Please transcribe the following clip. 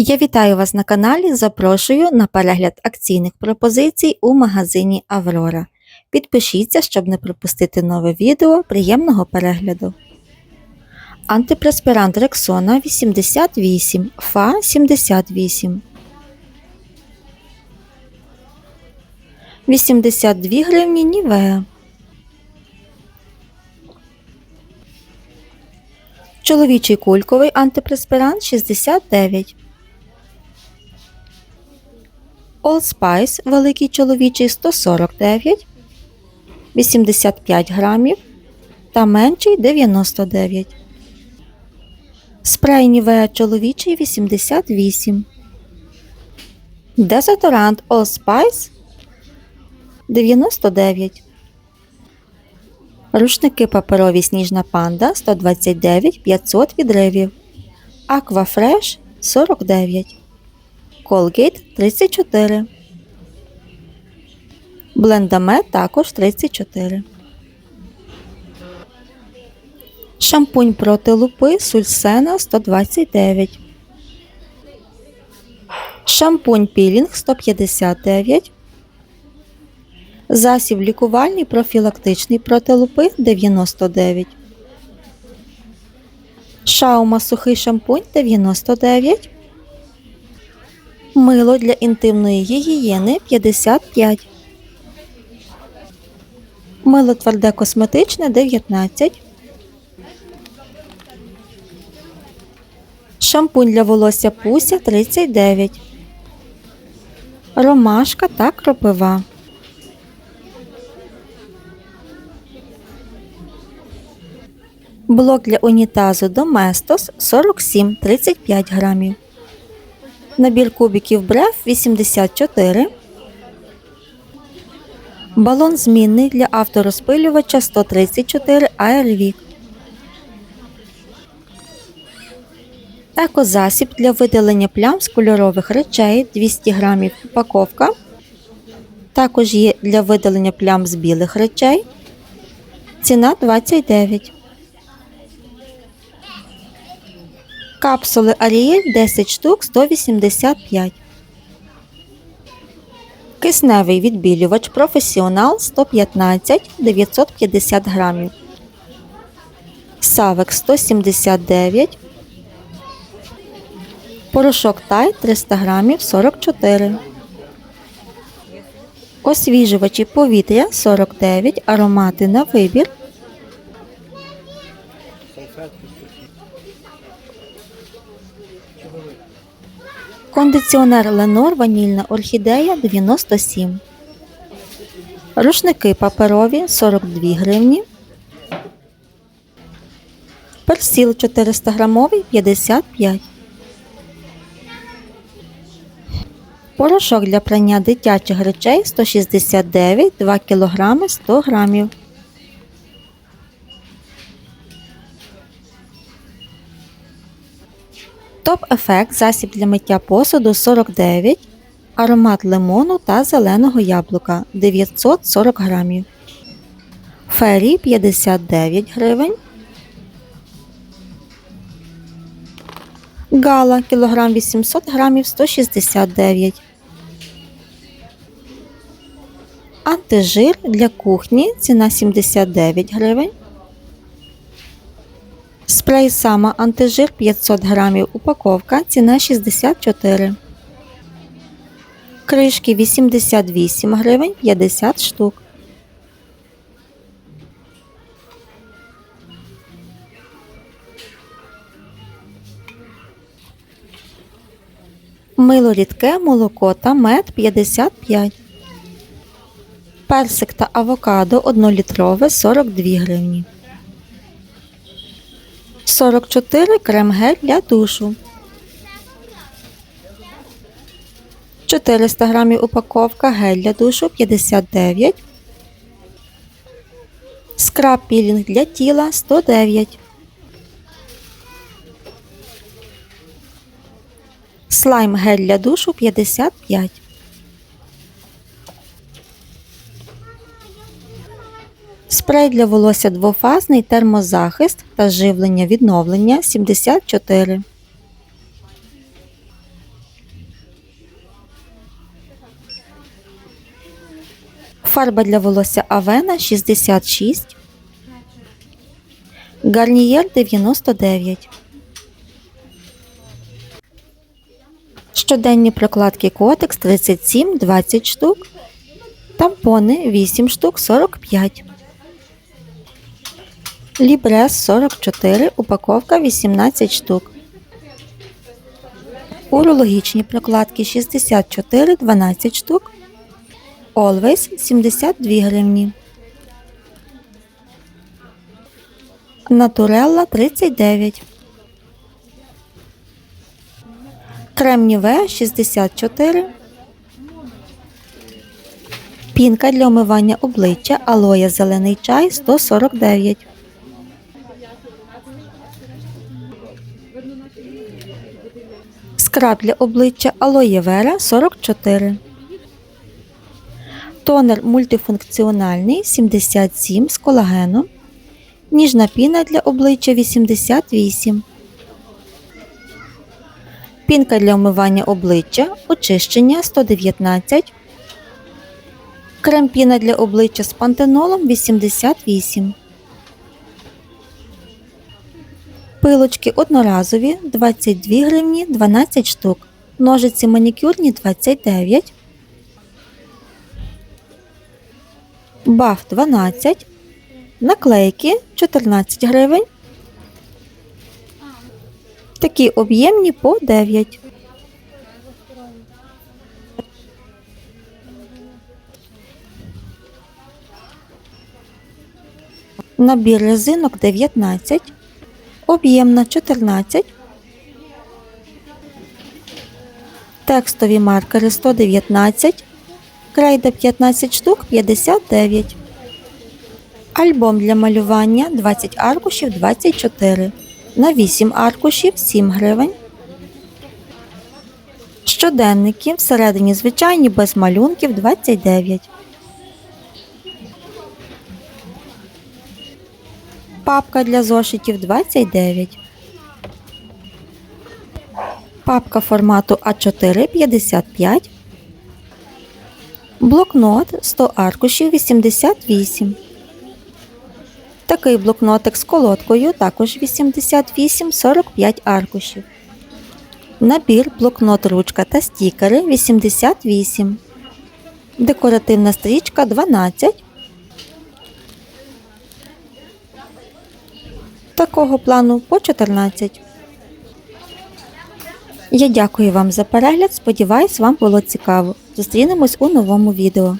Я вітаю вас на каналі. Запрошую на перегляд акційних пропозицій у магазині Аврора. Підпишіться, щоб не пропустити нове відео. Приємного перегляду. Антипреспірант Рексона 88, ФА 78. 82 гривні Нівеа. Чоловічий кульковий антипреспірант 69. Old Spice великий чоловічий 149, 85 грамів та менший 99. Спрей Нівеа чоловічий 88. Дезодорант Old Spice 99. Рушники паперові сніжна панда 129 500 відривів. Аквафреш 49. Colgate 34. Блендамет також 34. Шампунь проти лупи Сульсена 129. Шампунь пілінг 159. Засіб лікувальний профілактичний проти лупи 99. Шаума сухий шампунь 99. Мило для інтимної гігієни 55. Мило тверде косметичне 19. Шампунь для волосся Пуся 39. Ромашка та кропива. Блок для унітазу Domestos 47-35 грамів. Набір кубиків брев 84. Балон змінний для авторозпилювача 134 Airwick. Екозасіб для видалення плям з кольорових речей 200 грамів упаковка. Також є для видалення плям з білих речей. Ціна 29. Капсули Аріель 10 штук 185. Кисневий відбілювач професіонал 115 950 грамів. Савек 179. Порошок Тай 300 грамів 44. Освіжувачі повітря 49. Аромати на вибір. Кондиціонер Ленор ванільна орхідея 97. Рушники паперові 42 гривні. Персіл 400 грамовий 55. Порошок для прання дитячих речей 169 2 кг 100 грамів. Топ ефект засіб для миття посуду 49, аромат лимону та зеленого яблука 940 грамів. Фері 59 гривень. Гала кілограм 800 грамів 169. Антижир для кухні ціна 79 гривень. Спрей Сама антижир 500 грамів упаковка, ціна 64. Кришки 88 гривень 50 штук. Мило рідке, молоко та мед 55. Персик та авокадо 1-літрове 42 гривні. 44 крем-гель для душу. 400 грамів упаковка гель для душу 59. Скраб пілінг для тіла 109. Слайм гель для душу 55. Спрей для волосся двофазний термозахист та живлення відновлення 74. Фарба для волосся Авена 66. Гарнієр 99. Щоденні прокладки Котекс 37 20 штук. Тампони 8 штук 45. Лібрес 44, упаковка 18 штук. Урологічні прокладки 64 12 штук. Always 72 гривні. Натурелла 39. Крем Ніве 64. Пінка для омивання обличчя алоє зелений чай 149. Скраб для обличчя алоє вера 44. Тонер мультифункціональний 77 з колагеном. Ніжна піна для обличчя 88. Пінка для омивання обличчя очищення 119. Крем-піна для обличчя з пантенолом 88. Пилочки одноразові 22 гривні 12 штук. Ножиці манікюрні 29. Баф 12. Наклейки 14 гривень. Такі об'ємні по 9. Набір резинок 19. Об'ємна 14. Текстові маркери 119. Крейда 15 штук 59. Альбом для малювання 20 аркушів 24. На 8 аркушів 7 гривень. Щоденники всередині звичайні без малюнків 29. Папка для зошитів 29. Папка формату А4 55. Блокнот 100 аркушів 88. Такий блокнотик з колодкою також 88-45 аркушів. Набір блокнот ручка та стікери 88. Декоративна стрічка 12. Такого плану по 14. Я дякую вам за перегляд. Сподіваюсь, вам було цікаво. Зустрінемось у новому відео.